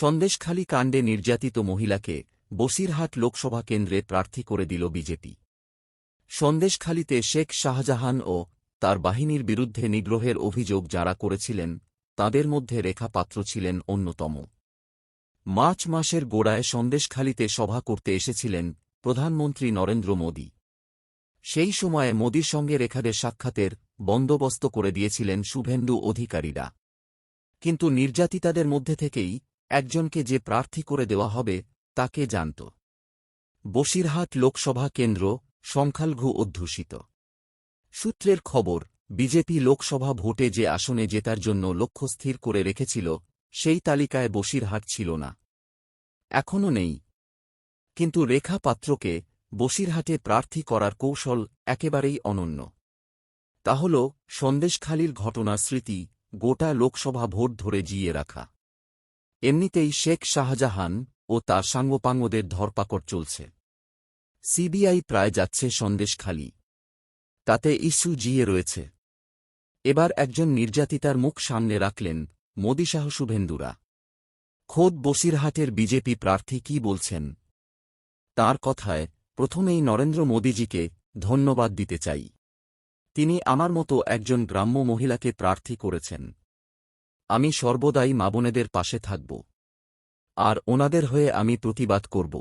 সন্দেশখালী কাণ্ডে নির্যাতিত মহিলাকে বসিরহাট লোকসভা কেন্দ্রে প্রার্থী করে দিল বিজেপি। সন্দেশখালীতে শেখ শাহজাহান ও তার বাহিনীর বিরুদ্ধে নিগ্রহের অভিযোগ যারা করেছিলেন, তাদের মধ্যে রেখা পাত্র ছিলেন অন্যতম। মার্চ মাসের গোড়ায় সন্দেশখালীতে সভা করতে এসেছিলেন প্রধানমন্ত্রী নরেন্দ্র মোদী। সেই সময়ে মোদীর সঙ্গে রেখাদের সাক্ষাতের বন্দোবস্ত করে দিয়েছিলেন শুভেন্দু অধিকারীরা। কিন্তু নির্যাতিতাদের মধ্যে থেকেই একজনকে যে প্রার্থী করে দেওয়া হবে, তাকে জানত। বসিরহাট লোকসভা কেন্দ্র, সংখ্যালঘু অধ্যুষিত। সূত্রের খবর, বিজেপি লোকসভা ভোটে যে আসনে জেতার জন্য লক্ষ্য স্থির করে রেখেছিল, সেই তালিকায় বসিরহাট ছিল না। এখনও নেই। কিন্তু রেখা পাত্রকে বসিরহাটে প্রার্থী করার কৌশল একেবারেই অনন্য। তা হল সন্দেশখালির ঘটনার স্মৃতি গোটা লোকসভা ভোট ধরে জিয়ে রাখা। এমনিতেই শেখ শাহজাহান ও তার সাঙ্গপাঙ্গদের ধরপাকড় চলছে। সিবিআই প্রায় যাচ্ছে সন্দেশখালি। তাতে ইস্যু জিয়ে রয়েছে। এবার একজন নির্যাতিতার মুখ সামনে রাখলেন মোদিশাহ শুভেন্দুরা। খোদ বসিরহাটের বিজেপি প্রার্থী কি বলছেন? তার কথায় প্রথমেই নরেন্দ্র মোদীজিকে ধন্যবাদ দিতে চাই। তিনি আমার মতো একজন গ্রাম্য মহিলাকে প্রার্থী করেছেন। আমি সর্বদাই মাবনেদের পাশে থাকব। আর ওনাদের হয়ে আমি প্রতিবাদ করব।